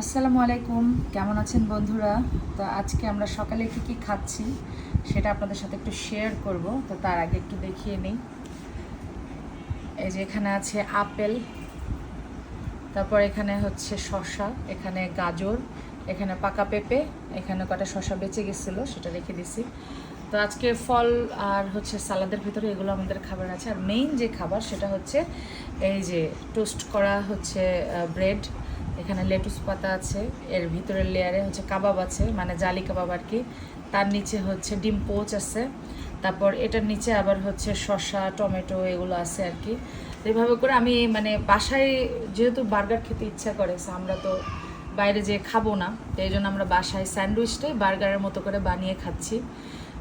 আসসালামু আলাইকুম। কেমন আছেন বন্ধুরা? তো আজকে আমরা সকালে কি কি খাচ্ছি সেটা আপনাদের সাথে একটু শেয়ার করব। তো তার আগে একটু দেখিয়ে নিই। এই যে এখানে আছে আপেল, তারপর এখানে হচ্ছে শসা, এখানে গাজর, এখানে পাকা পেঁপে, এখানে কটা শসা বেঁচে গেছিল, সেটা রেখে দিছি। তো আজকে ফল আর হচ্ছে সালাদের ভিতরে এগুলো আমাদের খাবার আছে। আর মেইন যে খাবার সেটা হচ্ছে এই যে টোস্ট করা হচ্ছে ব্রেড এখানে লেটুস পাতা আছে, এর ভিতরের লেয়ারে হচ্ছে কাবাব আছে মানে জালি কাবাব আর কি। তার নিচে হচ্ছে ডিম পোচ আছে, তারপর এটার নিচে আবার হচ্ছে শসা, টমেটো এগুলো আছে আর কি। এইভাবে করে আমি মানে বাসায় যেহেতু বার্গার খেতে ইচ্ছা করে আমরা তো বাইরে যেয়ে খাব না, তো এই জন্য আমরা বাসায় স্যান্ডউইচটাই বার্গারের মতো করে বানিয়ে খাচ্ছি।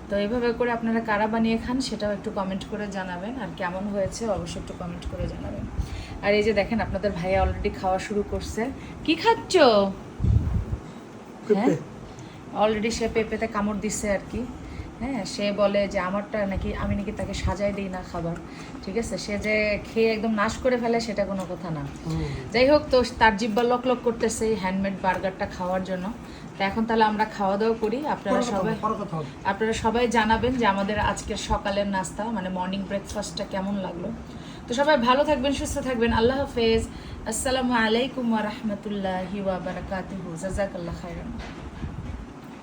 তো এইভাবে করে আপনারা কারা বানিয়ে খান সেটাও একটু কমেন্ট করে জানাবেন আর কেমন হয়েছে অবশ্যই একটু কমেন্ট করে জানাবেন। আর এই যে দেখেন আপনাদের ভাইয়া অলরেডি খাওয়া শুরু করছে। কি খাচ্ছ? হ্যাঁ? অলরেডি সে পেঁপেতে কামড় দিচ্ছে আর কি। হ্যাঁ সে বলে যে আমারটা নাকি আমি নাকি তাকে সাজাই দিই না খাবার ঠিক আছে? সে যে খেয়ে একদম নাশ করে ফেলে সেটা কোনো কথা না। যাই হোক তো তার জিব্বা লক লক করতেছে হ্যান্ডমেড বার্গারটা খাওয়ার জন্য। তো এখন তাহলে আমরা খাওয়া দাওয়া করি। আপনারা সবাই আপনারা সবাই জানাবেন যে আমাদের আজকের সকালের নাস্তা মানে মর্নিং ব্রেকফাস্টটা কেমন লাগল। তো সবাই ভালো থাকবেন সুস্থ থাকবেন। আল্লাহ হাফেজ। আসসালামু আলাইকুম ওয়া রাহমাতুল্লাহি ওয়া বারাকাতুহু। জাযাকাল্লাহ